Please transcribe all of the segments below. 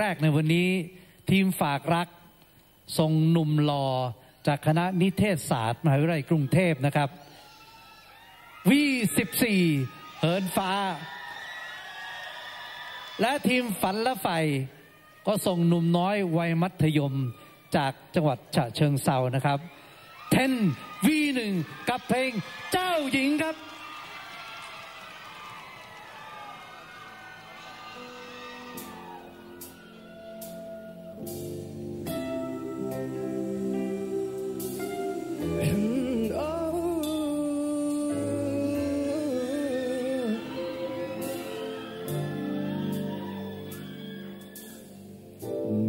แรกในวันนี้ทีมฝากรักส่งหนุ่มหล่อจากคณะนิเทศศาสตร์มหาวิทยาลัยกรุงเทพนะครับวี14เหินฟ้า และทีมฝันและไฟก็ส่งหนุ่มน้อยวัยมัธยมจากจังหวัดฉะเชิงเซานะครับเทนวีหนึ่งกับเพลงเจ้าหญิงครับ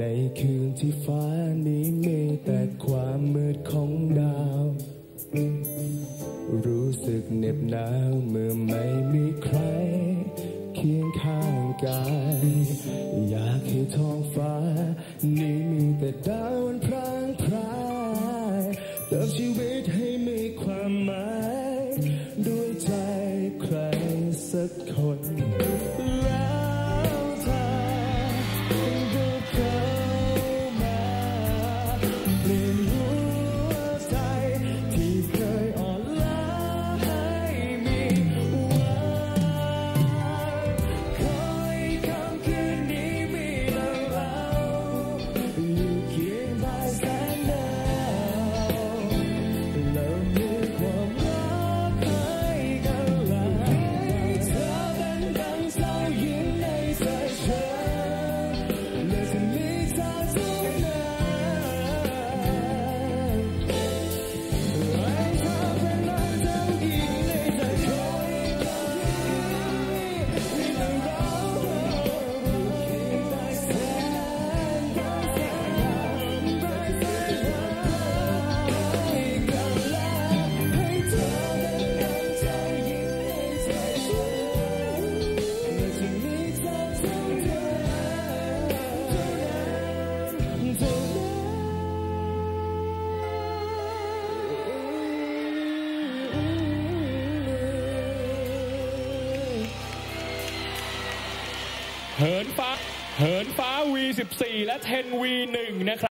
ในคืนที่ฟ้านี้มีแต่ความมืดของดาว รู้สึกเหน็บหนาวเมื่อไม่มีใคร เคียงข้างกาย อยากให้ท้องฟ้า นี้มีแต่ดาวันพร่างพรายเติมชีวิตให้มีความหมาย เหินฟ้าเหินฟ้า V14 และ 10V1 นะครับ